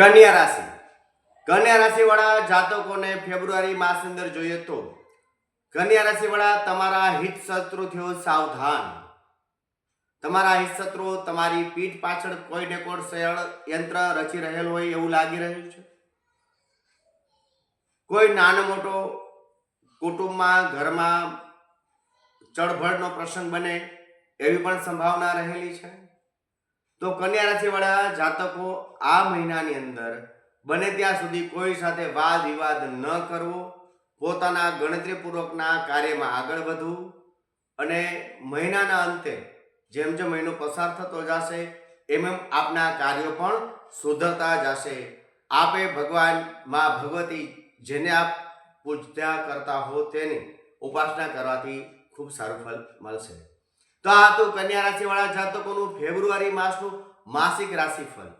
કન્યા રાશિ. કન્યા રાશિવાળા જાતકોને ફેબ્રુઆરી માસ અંદર જોઈએ તો કન્યા રાશિવાળા તમારા હિત થયો સાવધાન. તમારા હિત શત્રુ તમારી પીઠ પાછળ કોઈ ને કોઈ યંત્ર રચી રહેલ હોય એવું લાગી રહ્યું છે? કોઈ નાનો મોટો કુટુંબમાં, ઘરમાં ચળભળનો પ્રસંગ બને એવી પણ સંભાવના રહેલી છે? તો કન્યા રાશિવાળા જાતકો આ મહિનાની અંદર બને ત્યાં સુધી કોઈ સાથે વાદ વિવાદ ન કરવો. પોતાના ગણતરીપૂર્વકના કાર્યમાં આગળ વધવું અને મહિનાના અંતે જેમ જેમ મહિનો પસાર થતો જશે, એમ એમ આપના કાર્યો પણ સુધરતા જશે. આપે ભગવાનમાં ભગવતી જેને આપ પૂજતા કરતા હો તેની ઉપાસના કરવાથી ખૂબ સારું ફળ મળશે. તો આ હતું કન્યા રાશિવાળા જાતકોનું ફેબ્રુઆરી માસનું માસિક રાશિફળ.